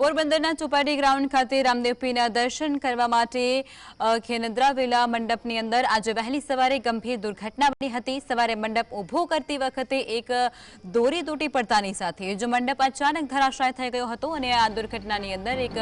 પોરબંદરના ચોપાટી ગ્રાઉન્ડ ખાતે રામદેવપીના દર્શન કરવા માટે ખેનદ્રાવેલા મંડપની અંદર આજે વહેલી સવારે ગંભીર દુર્ઘટના બની હતી. સવારે મંડપ ઊભો કરતી વખતે એક દોરી તૂટી પડતાની સાથે જો મંડપ અચાનક ધરાશાય થઈ ગયો હતો અને આ દુર્ઘટનાની અંદર એક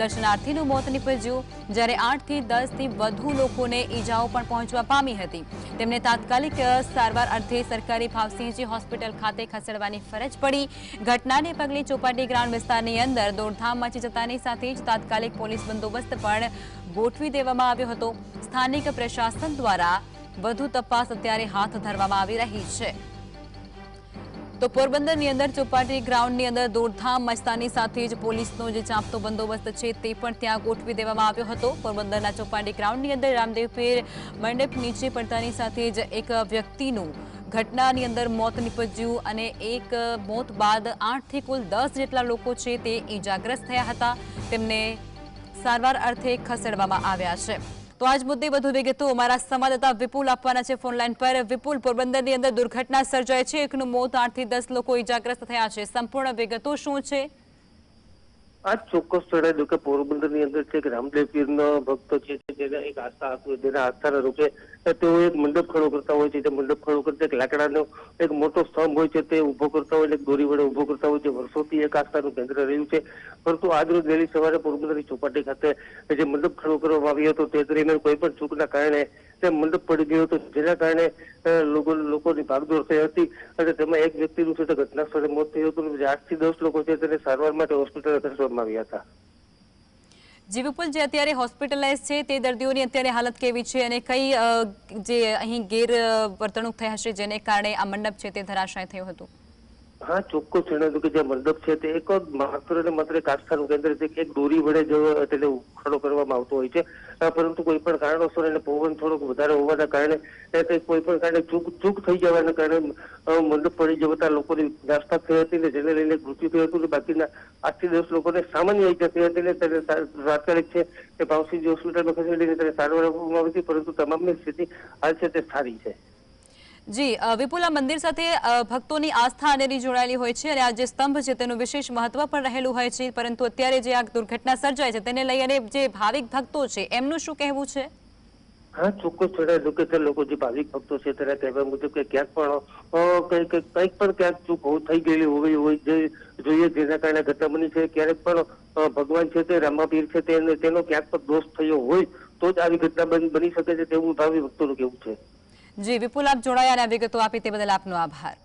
દર્શનાર્થીનું મોત નીપજ્યું, જ્યારે આઠથી દસથી વધુ લોકોને ઈજાઓ પણ પહોંચવા પામી હતી. તેમને તાત્કાલિક સારવાર અર્થે સરકારી ભાવસિંહજી હોસ્પિટલ ખાતે ખસેડવાની ફરજ પડી. ઘટનાને પગલે ચોપાટી ગ્રાઉન્ડ વિસ્તારની અંદર દોડધામ મચી જતાની સાથે જ તાત્કાલિક પોલીસ બંદોબસ્ત પણ ગોઠવી દેવામાં આવ્યો હતો. સ્થાનિક પ્રશાસન દ્વારા વધુ તપાસ અત્યારે હાથ ધરવામાં આવી રહી છે. તો પોરબંદરની અંદર ચોપાટી ગ્રાઉન્ડની અંદર દોડધામ મચતાની સાથે જ પોલીસનો જે ચાંપતો બંદોબસ્ત છે તે પણ ત્યાં ગોઠવી દેવામાં આવ્યો હતો. પોરબંદરના ચોપાટી ગ્રાઉન્ડની અંદર રામદેવપીર મંડપ નીચે પડતાની સાથે જ એક વ્યક્તિનું ઘટનાની અંદર મોત નીપજ્યું અને એક મોત બાદ આઠથી કુલ દસ જેટલા લોકો છે તે ઈજાગ્રસ્ત થયા હતા. તેમને સારવાર અર્થે ખસેડવામાં આવ્યા છે. તો આજ મુદ્દે વધુ વિગતો અમારા સંવાદદાતા વિપુલ આપવાના છે ફોનલાઈન પર. વિપુલ, પોરબંદરની અંદર દુર્ઘટના સર્જાય છે. એકનું મોત આઠથી દસ લોકો ઈજાગ્રસ્ત થયા છે. સંપૂર્ણ વિગતો શું છે? આ ચોક્કસ જણાવી દઉં કે પોરબંદરની અંદર છે કે રામદેવ પીરનો ભક્તો છે જેને એક આસ્થા હતું જેના આસ્થાના રૂપે તેઓ એક મંડપ ખડો કરતા હોય છે તે મંડપ ખડો કરતા એક લાકડાનો એક મોટો સ્તંભ હોય છે, તે ઊભો કરતા હોય એક દોરી વડે ઊભો કરતા હોય છે, વર્ષોથી એક આસ્થાનું કેન્દ્ર રહ્યું છે. પરંતુ આજરોજ વહેલી સવારે પોરબંદરની ચોપાટી ખાતે જે મંડપ ખડો કરવામાં આવ્યો હતો, તે દરમિયાન કોઈ પણ ચૂકના કારણે તે મંડપ પડી ગયો હતો. જેના કારણે લોકો, લોકોની ભાગદોડ થઈ હતી અને તેમાં એક વ્યક્તિનું છે તે ઘટના સ્થળે મોત થયું હતું અને આઠથી દસ લોકો છે તેને સારવાર માટે હોસ્પિટલ ખસેડવામાં આવ્યા હતા. જે વિપુલ જે અત્યારે હોસ્પિટલાઇઝ છે તે દર્દીઓની અત્યારે હાલત કેવી છે અને કઈ જે અહીં ગેર વર્તણૂક થઈ હશે જેને કારણે આ મંડપ છે તે ધરાશાય થયું હતું? હા ચોક્કસ જણાવ્યું કે જે મંડપ છે તે એક જ માત્ર ને માત્ર એક આસ્થાનું કેન્દ્ર છે એક દોરી વડે જ તેને ઉખાડો કરવામાં આવતો હોય છે. પરંતુ કોઈ પણ કારણોસર એને પવન થોડોક વધારે હોવાના કારણે કોઈ પણ કારણે ચૂક ચૂક થઈ જવાના કારણે મંડપ પડી જતા લોકોની નાસ્તા થઈ હતી ને જેને લઈને મૃત્યુ થયું હતું બાકીના આઠથી દસ લોકોને સામાન્ય ઈજા થઈ હતી ને તેને તાત્કાલિક છે તે ભાવસિંહજી હોસ્પિટલમાં ખસેડીને તેને સારવાર આપવામાં આવી હતી, પરંતુ તમામની સ્થિતિ હાલ છે તે સારી છે. જી વિપુલા મંદિર સાથે ભક્તોની આસ્થા અનેરી જોડાયેલી હોય છે અને આ જે સ્તંભ છે તેનું વિશેષ મહત્વ પણ રહેલું હોય છે, પરંતુ અત્યારે જે આ દુર્ઘટના સર્જાય છે તેને લઈ અને જે ભાવિક ભક્તો છે, એમનું શું કહેવું છે? હા, ચોક્કસ જણાવ્યું કે લોકો જે ભાવિક ભક્તો છે તેના કહેવા મુજબ કે ક્યાંક પણ કંઈક કંઈક પણ ક્યાંક ચૂક થઈ ગયેલી હોવી હોય, જે જોઈએ જેના કારણે ઘટના બની છે, ક્યારેક પણ ભગવાન છે તે, રામાપીર છે તેને ક્યાંક પણ દોષ થયો હોય તો જ આવી ઘટના બની શકે છે તેવું ભાવિ ભક્તોનું કેવું છે. જી વિપુલ આપ જોડાયા અને વિગતો આપી તે બદલ આપનો આભાર.